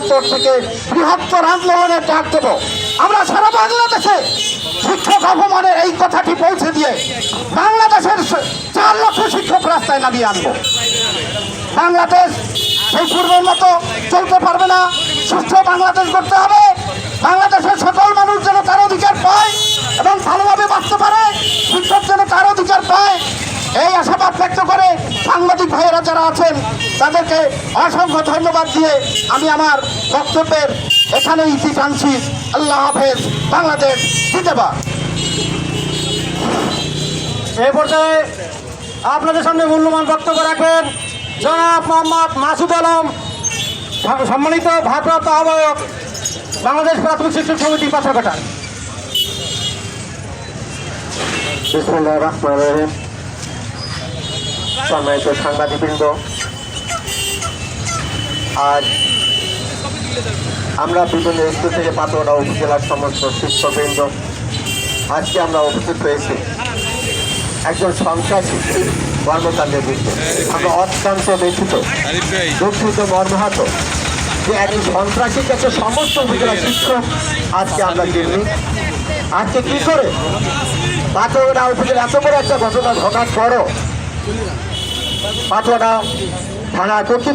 অন্তর থেকে বৃহত্তর আন্দোলনের ডাক দেব। আমরা সারা বাংলাদেশে শিক্ষক অপমানের এই কথাটি পৌঁছে দিয়ে বাংলাদেশের চার লক্ষ শিক্ষক রাস্তায় নামিয়ে আনব। বাংলাদেশ সেই পূর্বের মতো চলতে পারবে না। সুস্থ বাংলাদেশ করতে হবে। বাংলাদেশের সকল মানুষ যেন তার অধিকার পায় এবং ভালোভাবে বাঁচতে পারে, শিক্ষক যেন তার অধিকার পায়। এই আশাবাদ ব্যক্ত করে সাংবাদিক ভাইয়েরা যারা আছেন তাদেরকে অসংখ্য ধন্যবাদ দিয়ে আমি আমার বক্তব্যের এখানে ইতি টানছি আল্লাহ হাফেজ বাংলাদেশ জিন্দাবাদ। এই পর্যায়ে আপনাদের সামনে মূল্যবান বক্তব্য রাখবেন। জনাব মোহাম্মদ মাসুদ আলম সম্মানিত ভারপ্রাপ্ত আহ্বায়ক বাংলাদেশ প্রাথমিক শিক্ষক সমিতি পাথরঘাটা বিসমুল্লাহ রহমান রহিম। সম্মানিত সাংবাদিকবৃন্দ, আজ আমরা বিভিন্ন স্কুল থেকে পাতোয়ারা উপজেলার সমস্ত শিক্ষকবৃন্দ, আজকে আমরা উপস্থিত হয়েছি একজন সন্ত্রাসী কর্মকাণ্ডের বিরুদ্ধে। আমরা অত্যন্ত ব্যথিত দুঃখিত, মর্মাহত যে একজন সন্ত্রাসীর কাছে সমস্ত উপজেলা শিক্ষক আজকে আমরা দেখি আজকে কি করে? পাথরঘাটা উপজেলা এত বড় একটা ঘটনা ঘটার পরও পাথরঘাটা থানা কর্তৃপক্ষ